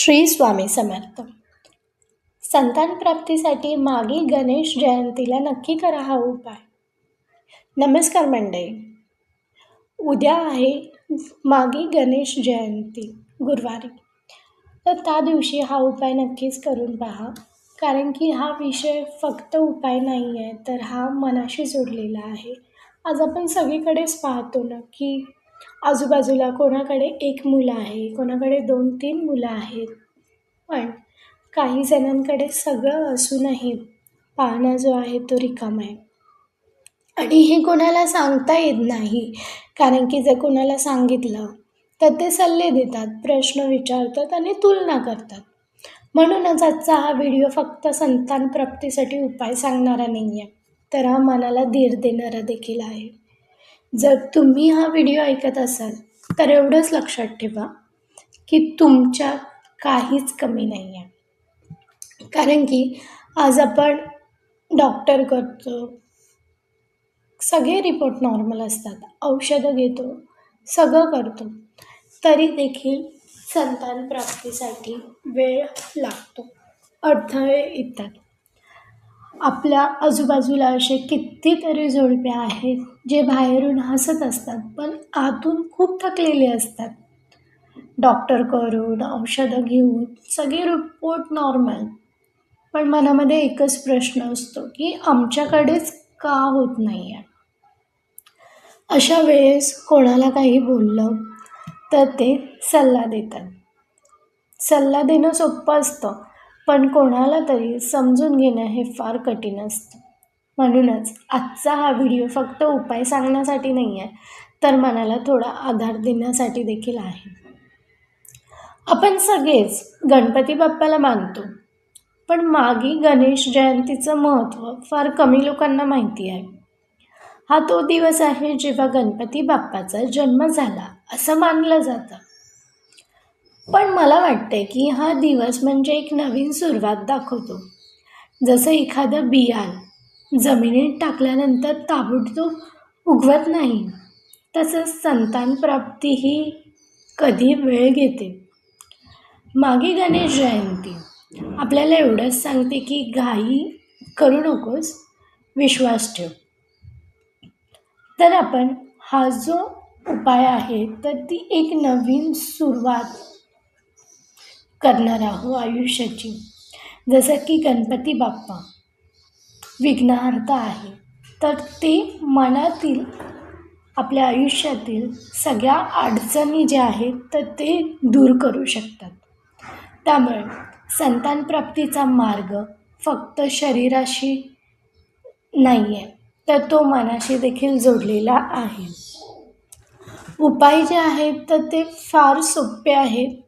श्री स्वामी समर्थ. संतान प्राप्तीसाठी मागी गणेश जयंतीला नक्की करा हा उपाय. नमस्कार मंडळी. उद्या आहे मागी गणेश जयंती गुरुवारी. तर त्या दिवशी हा उपाय नक्कीच करून पहा. कारण की हा विषय फक्त उपाय नाही आहे तर हा मनाशी जोडलेला आहे. आज आपण सगळीकडेच पाहतो ना की आजूबाजूला कोणाकडे एक मुलं आहे कोणाकडे दोन तीन मुलं आहेत. पण काही जणांकडे सगळं असूनही पाहणा जो आहे तो रिकामा आहे. आणि हे कोणाला सांगता येत नाही कारण की जर कोणाला सांगितलं तर ते सल्ले देतात प्रश्न विचारतात आणि तुलना करतात. म्हणूनच आजचा हा व्हिडिओ फक्त संतान प्राप्तीसाठी उपाय सांगणारा नाही आहे तर हा मनाला धीर देणारा देखील आहे. जर तुम्ही हा व्हिडिओ ऐकत असाल तर एवढंच लक्षात ठेवा की तुमच्या काहीच कमी नाही आहे कारण की आज आपण डॉक्टर करतो सगळे रिपोर्ट नॉर्मल असतात औषधं घेतो सगळं करतो तरी देखील संतान प्राप्तीसाठी वेळ लागतो. अडथळे येतात. आपल्या आजूबाजूला असे कितीतरी जोडपे आहेत जे बाहेरून हसत असतात पण आतून खूप थकलेले असतात. डॉक्टर करून औषधं घेऊन सगळे रिपोर्ट नॉर्मल. पण मनामध्ये एकच प्रश्न असतो की आमच्याकडेच का होत नाही आहे अशा वेळेस कोणाला काही बोललं तर ते सल्ला देतात. सल्ला देणं सोपं असतं. पण कोणाला तरी समजून घेणं हे फार कठीण असतं. म्हणूनच आजचा हा व्हिडिओ फक्त उपाय सांगण्यासाठी नाही आहे तर मनाला थोडा आधार देण्यासाठी देखील आहे. आपण सगळेच गणपती बाप्पाला मानतो पण मागी गणेश जयंतीचं महत्त्व फार कमी लोकांना माहिती आहे. हा तो दिवस आहे जेव्हा गणपती बाप्पाचा जन्म झाला असं मानलं जातं. पण मला वाटते की हा दिवस म्हणजे एक नवीन सुरुवात दाखवतो. जसं एखादं बियाण जमिनीत टाकल्यानंतर ताबडतोब उगवत नाही तसंच संतान प्राप्ती ही कधी वेळ घेते. मागे गणेश जयंती. आपल्याला एवढंच सांगते की घाई करू नकोस विश्वास ठेव. तर आपण हा जो उपाय आहे तर ती एक नवीन सुरुवात करणार आहो आयुष्याची. जसं की गणपती बाप्पा विघ्नहर्ता आहे तर ते मनातील आपल्या आयुष्यातील सगळ्या अडचणी ज्या आहेत तर ते दूर करू शकतात. त्यामुळे संतानप्राप्तीचा मार्ग फक्त शरीराशी नाही आहे तर तो मनाशी देखील जोडलेला आहे. उपाय जे आहेत तर ते फार सोपे आहेत.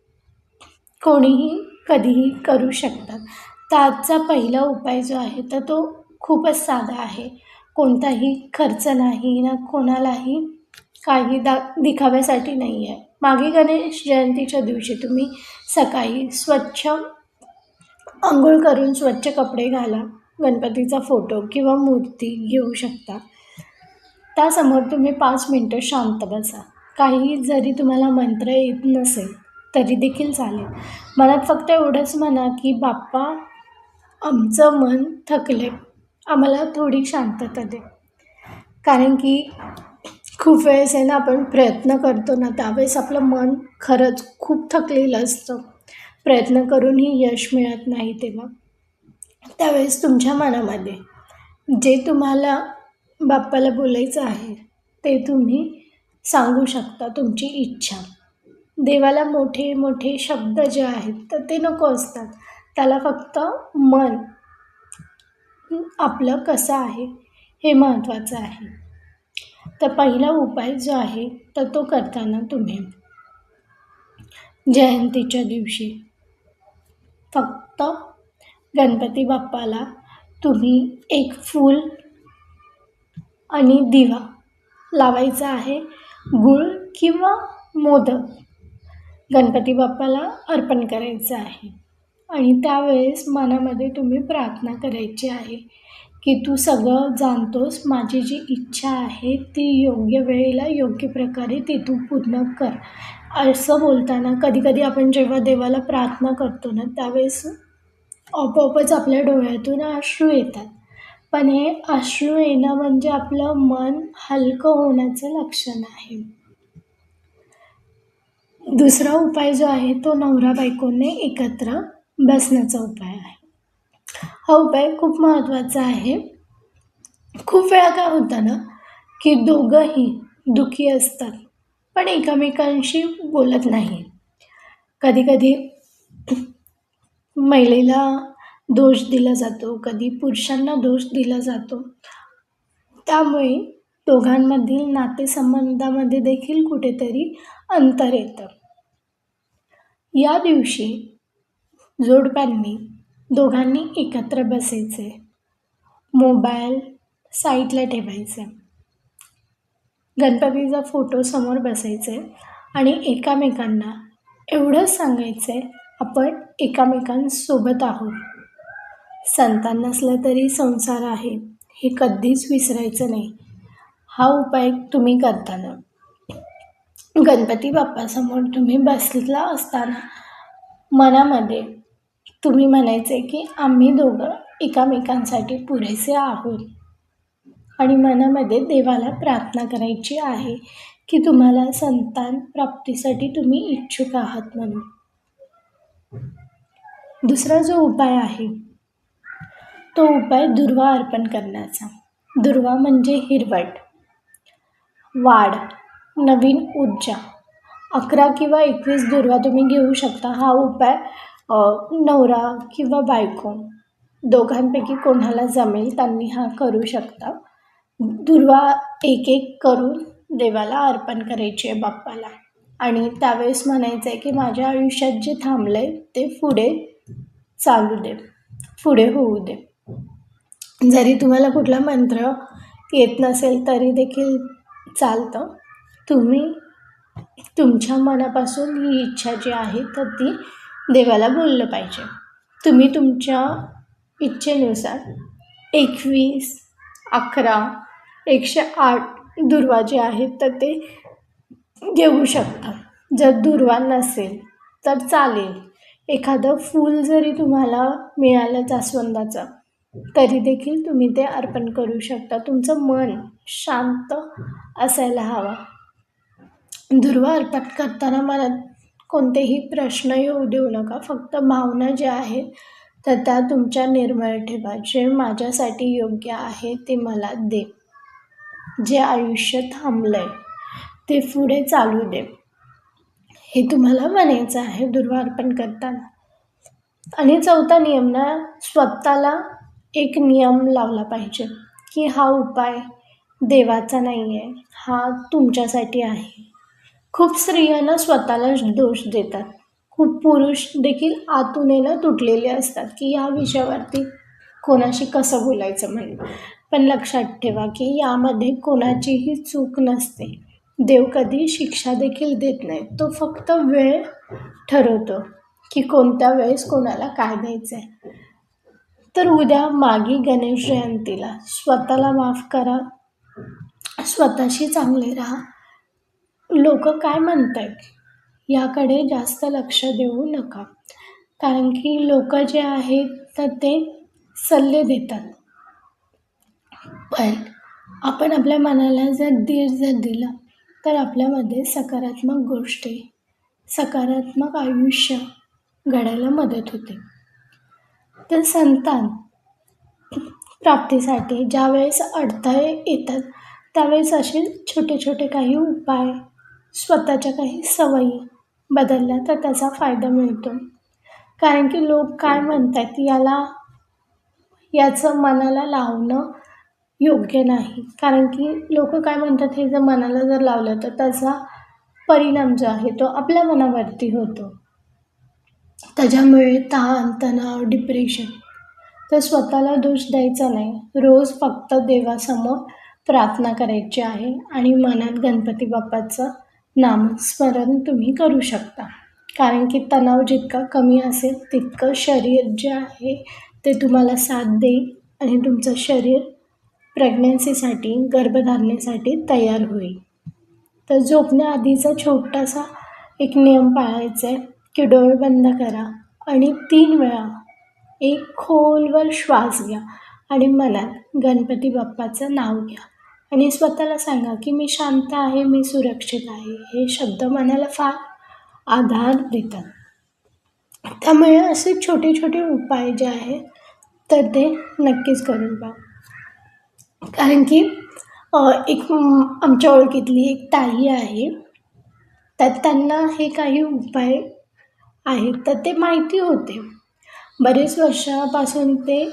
कोणीही कधीही करू शकतात. तर आजचा पहिला उपाय जो आहे तर तो खूपच साधा आहे. कोणताही खर्च नाही ना कोणालाही काही दा दिखाव्यासाठी नाही आहे. मागे गणेश जयंतीच्या दिवशी तुम्ही सकाळी स्वच्छ आंघोळ करून स्वच्छ कपडे घाला गणपतीचा फोटो किंवा मूर्ती घेऊ शकता. त्यासमोर तुम्ही पाच मिनटं शांत बसा. काही जरी तुम्हाला मंत्र येत नसेल तरी देखील चालेल. मनात फक्त एवढंच म्हणा की बाप्पा आमचं मन थकले आम्हाला थोडी शांतता दे. कारण की खूप वेळेस आहे ना आपण प्रयत्न करतो ना त्यावेळेस आपलं मन खरंच खूप थकलेलं असतं. प्रयत्न करूनही यश मिळत नाही तेव्हा. त्यावेळेस तुमच्या मनामध्ये जे तुम्हाला बाप्पाला बोलायचं आहे ते तुम्ही सांगू शकता तुमची इच्छा. देवाला मोठे मोठे शब्द जे आहेत तर ते नको असतात. त्याला फक्त मन आपलं कसं आहे हे महत्त्वाचं आहे. तर पहिला उपाय जो आहे तर तो करताना तुम्ही जयंतीच्या दिवशी फक्त गणपती बाप्पाला तुम्ही एक फूल आणि दिवा लावायचा आहे गुळ किंवा मोदक. गणपती बाप्पाला अर्पण करायचं आहे. आणि त्यावेळेस मनामध्ये तुम्ही प्रार्थना करायची आहे की तू सगळं जाणतोस माझी जी इच्छा आहे ती योग्य वेळेला योग्य प्रकारे ते तू पूर्ण कर. असं बोलताना कधीकधी आपण जेव्हा देवाला प्रार्थना करतो ना त्यावेळेस आपोआपच आपल्या डोळ्यातून अश्रू येतात. पण हे अश्रू येणं म्हणजे आपलं मन हलकं होण्याचं लक्षण आहे. दुसरा उपाय जो आहे तो नवरा बायकोने एकत्र बसण्याचा उपाय आहे. हा उपाय खूप महत्त्वाचा आहे. खूप वेळा काय होतं ना की दोघंही दुखी असतात पण एकमेकांशी बोलत नाही. कधीकधी महिलेला दोष दिला जातो कधी पुरुषांना दोष दिला जातो. त्यामुळे दोघांमधील नातेसंबंधामध्ये देखील कुठेतरी अंतर येतं. या दिवशी जोडप्यांनी दोघांनी एकत्र बसायचे. मोबाईल साईडला ठेवायचे. गणपतीचा फोटो समोर बसायचे आणि एकामेकांना एवढंच सांगायचं आपण एकामेकांसोबत आहोत. संतान नसलं तरी संसार आहे हे कधीच विसरायचं नाही. हा उपाय तुम्ही करताना गणपती बाप्पासमोर तुम्ही बसला असताना मनामध्ये तुम्ही म्हणायचे की आम्ही दोघं एकामेकांसाठी पुरेसे आहोत. आणि मनामध्ये देवाला प्रार्थना करायची आहे की तुम्हाला संतान प्राप्तीसाठी तुम्ही इच्छुक आहात म्हणून. दुसरा जो उपाय आहे तो उपाय दुर्वा अर्पण करण्याचा. दुर्वा म्हणजे हिरवट. वाढ. नवीन ऊर्जा. अकरा किंवा एकवीस दुर्वा तुम्ही घेऊ शकता. हा उपाय नवरा किंवा बायको दोघांपैकी कोणाला जमेल त्यांनी हा करू शकता. दुर्वा एक एक करून देवाला अर्पण करायची आहे बाप्पाला. आणि त्यावेळेस म्हणायचं आहे की माझ्या आयुष्यात जे थांबलं आहे ते पुढे चालू दे. पुढे होऊ दे. जरी तुम्हाला कुठला मंत्र येत नसेल तरी देखील चालतं. तुम्ही तुमच्या मनापासून ही इच्छा जी आहे तर ती देवाला बोललं पाहिजे. तुम्ही तुमच्या इच्छेनुसार एकवीस अकरा एकशे आठ दुर्वा जे आहेत तर ते घेऊ शकता. जर दुर्वा नसेल तर चालेल. एखादं फूल जरी तुम्हाला मिळालं जास्वंदाचं तरी देखील तुम्ही ते अर्पण करू शकता. तुमचं मन शांत असायला हवं. दुर्वा अर्पण करताना मला कोणतेही प्रश्न येऊ देऊ नका. फक्त भावना ज्या आहेत तर त्या तुमच्या निर्मळ ठेवा. जे माझ्यासाठी योग्य आहे ते मला दे. जे आयुष्य थांबलं आहे ते पुढे चालू दे. हे तुम्हाला म्हणायचं आहे दुर्वा अर्पण करताना. आणि चौथा नियम ना स्वतःला एक नियम लावला पाहिजे की हा उपाय देवाचा नाही आहे हा तुमच्यासाठी आहे. खूप स्त्रियांना स्वतःला दोष देतात. खूप पुरुष देखील आतून तुटलेले असतात की या विषयावरती कोणाशी कसं बोलायचं म्हणून. पण लक्षात ठेवा की यामध्ये कोणाचीही चूक नसते. देव कधी शिक्षा देखील देत नाही. तो फक्त वेळ ठरवतो की कोणत्या वेळेस कोणाला काय द्यायचं आहे तर उद्या मागी गणेश जयंतीला स्वतःला माफ करा. स्वतःशी चांगले राहा. लोक काय म्हणत आहेत याकडे जास्त लक्ष देऊ नका. कारण की लोक जे आहेत तर ते सल्ले देतात. पण आपण आपल्या मनाला जर धीर जर दिला तर आपल्यामध्ये सकारात्मक गोष्टी सकारात्मक आयुष्य घडायला मदत होते. तर संतान प्राप्तीसाठी ज्यावेळेस अडथळे येतात त्यावेळेस असे छोटे छोटे काही उपाय स्वतःच्या काही सवयी बदलल्या तर त्याचा फायदा मिळतो. कारण की लोक काय म्हणतात याला याचं मनाला लावणं योग्य नाही. कारण की लोक काय म्हणतात हे जर मनाला जर लावलं तर त्याचा परिणाम जो आहे तो आपल्या मनावरती होतो. त्याच्यामुळे ताण तणाव डिप्रेशन तर स्वतःला दोष द्यायचा नाही. रोज फक्त देवासमोर प्रार्थना करायची आहे आणि मनात गणपती बाप्पाचं नामस्मरण तुम्ही करू शकता. कारण की तणाव जितका कमी असेल तितकं शरीर जे आहे ते तुम्हाला साथ देईल आणि तुमचं शरीर प्रेग्नन्सीसाठी गर्भधारणेसाठी तयार होईल. तर झोपण्याआधीचा छोटासा एक नियम पाळायचा आहे की डोळे बंद करा आणि तीन वेळा एक खोलवर श्वास घ्या आणि मनात गणपती बाप्पाचं नाव घ्या. आणि स्वतःला सांगा की मी शांत आहे मी सुरक्षित आहे. हे शब्द मनाला फार आधार देतात. त्यामुळे असे छोटे छोटे उपाय जे आहेत तर ते नक्कीच करून पहा. कारण की एक आमच्या ओळखीतली एक ताई आहे. तर त्यांना हे काही उपाय आहेत तर ते माहिती होते. बरेच वर्षापासून ते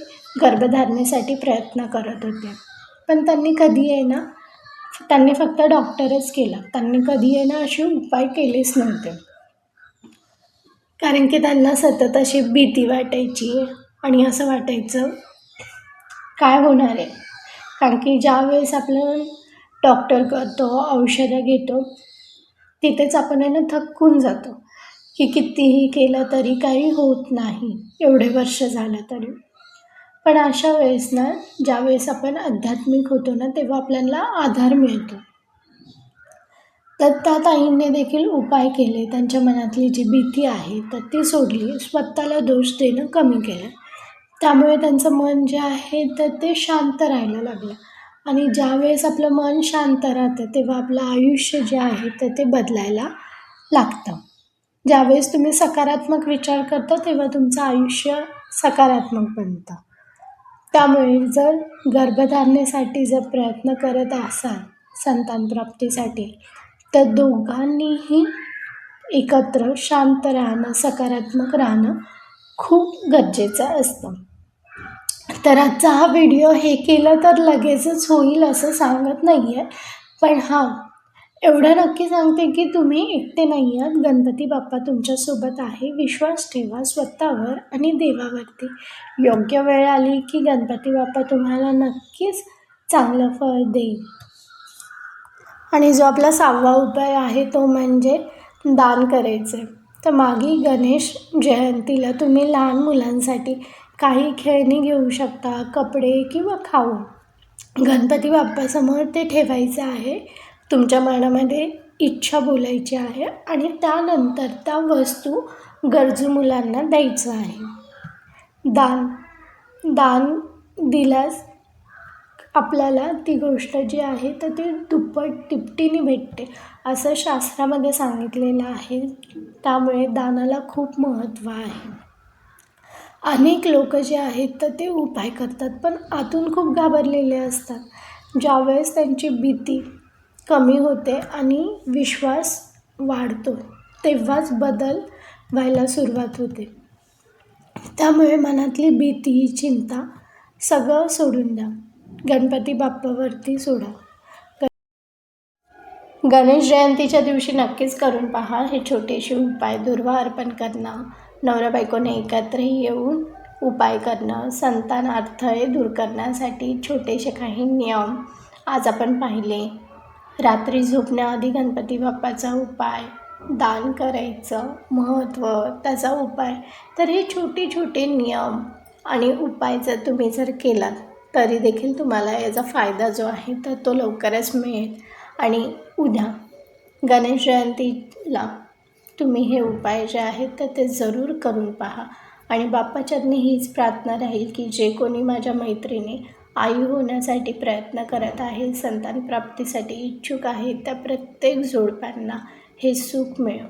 गर्भधारणेसाठी प्रयत्न करत होते. पण त्यांनी कधी आहे ना त्यांनी फक्त डॉक्टरच केला. त्यांनी कधी आहे ना असे उपाय केलेच नव्हते. कारण की त्यांना सतत अशी भीती वाटायची आणि असं वाटायचं काय होणार आहे? कारण की ज्यावेळेस आपण डॉक्टर करतो औषधं घेतो तिथेच आपण आहे ना थकून जातो. की कितीही केलं तरी काही होत नाही. एवढे वर्ष झालं तरी. पण अशा वेळेस ना ज्यावेळेस आपण आध्यात्मिक होतो ना तेव्हा आपल्याला आधार मिळतो. तर त्या ताईंनी देखील उपाय केले. त्यांच्या मनातली जी भीती आहे तर ती सोडली. स्वतःला दोष देणं कमी केलं. त्यामुळे त्यांचं मन जे आहे तर ते शांत राहायला लागलं. आणि ज्यावेळेस आपलं मन शांत राहतं तेव्हा आपलं आयुष्य जे आहे तर ते बदलायला लागतं. ज्यावेळेस तुम्ही सकारात्मक विचार करता तेव्हा तुमचं आयुष्य सकारात्मक बनतं. त्यामुळे जर गर्भधारणेसाठी जर प्रयत्न करत असाल संतान प्राप्तीसाठी तर दोघांनीही एकत्र शांत राहणं सकारात्मक राहणं खूप गरजेचं असतं. तर आजचा हा व्हिडिओ हे केलं तर लगेचच होईल असं सांगत नाही आहे पण हां एवढं नक्की सांगते की तुम्ही एकटे नाही आहात. गणपती बाप्पा तुमच्यासोबत आहे. विश्वास ठेवा स्वतःवर आणि देवावरती. योग्य वेळ आली की गणपती बाप्पा तुम्हाला नक्कीच चांगलं फळ देईल. आणि जो आपला सहावा उपाय आहे तो म्हणजे दान करायचे. तर मागे गणेश जयंतीला तुम्ही लहान मुलांसाठी काही खेळणी घेऊ शकता कपडे किंवा खाऊ. गणपती बाप्पासमोर ते ठेवायचं आहे. तुमच्या मनामध्ये इच्छा बोलायची आहे आणि त्यानंतर त्या वस्तू गरजू मुलांना द्यायचं आहे. दान. दान दिल्यास आपल्याला ती गोष्ट जी आहे तर ती दुप्पट तिपटीने भेटते असं शास्त्रामध्ये सांगितलेलं आहे. त्यामुळे दानाला खूप महत्त्व आहे. अनेक लोक जे आहेत तर ते उपाय करतात पण आतून खूप घाबरलेले असतात. ज्यावेळेस त्यांची भीती कमी होते आणि विश्वास वाढतो. तेव्हाच बदल व्हायला सुरुवात होते. त्यामुळे मनातली भीती चिंता सगळं सोडून द्या. गणपती बाप्पावरती सोडा. ग- गणेश जयंतीच्या दिवशी नक्कीच करून पहा. हे छोटेसे उपाय दुर्वा अर्पण करणं नवरा बायकोने एकत्र येऊन उपाय करणं संतान अडथळे दूर करण्यासाठी छोटेसे काही नियम आज आपण पाहिले. रात्री झोपण्याआधी गणपती बाप्पाचा उपाय दान करायचं महत्त्व त्याचा उपाय तर हे छोटे छोटे नियम आणि उपाय जर तुम्ही जर केलात तरी देखील तुम्हाला याचा फायदा जो आहे तर तो लवकरच मिळेल. आणि उद्या गणेश जयंतीला तुम्ही हे उपाय जे आहेत तर ते जरूर करून पहा. आणि बाप्पाच्यातनी हीच प्रार्थना राहील की जे कोणी माझ्या मैत्रिणी आई होण्यासाठी प्रयत्न करत आहे संतान प्राप्तीसाठी इच्छुक आहे त्या प्रत्येक जोडप्यांना हे सुख मिळो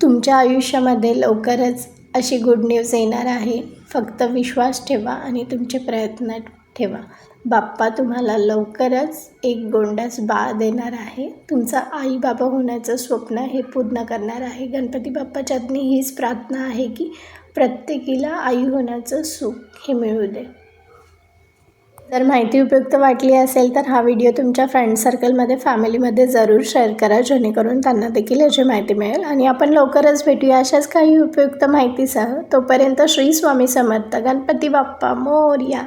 तुमच्या आयुष्यामध्ये लवकरच अशी गुड न्यूज येणार आहे. फक्त विश्वास ठेवा आणि तुमचे प्रयत्न ठेवा. बाप्पा तुम्हाला लवकरच एक गोंडास बाळ देणार आहे. तुमचा आई बाबा होण्याचं स्वप्न हे पूर्ण करणार आहे. गणपती बाप्पाच्यातनी हीच प्रार्थना आहे की प्रत्येकीला आई होण्याचं सुख हे मिळू दे. जर माहिती उपयुक्त वाटली असेल तर हा व्हिडिओ तुमच्या फ्रेंड सर्कलमध्ये फॅमिलीमध्ये जरूर शेअर करा जेणेकरून त्यांना देखील याची माहिती मिळेल. आणि आपण लवकरच भेटूया अशाच काही उपयुक्त माहितीसह. तोपर्यंत श्री स्वामी समर्थ गणपती बाप्पा मोर्या.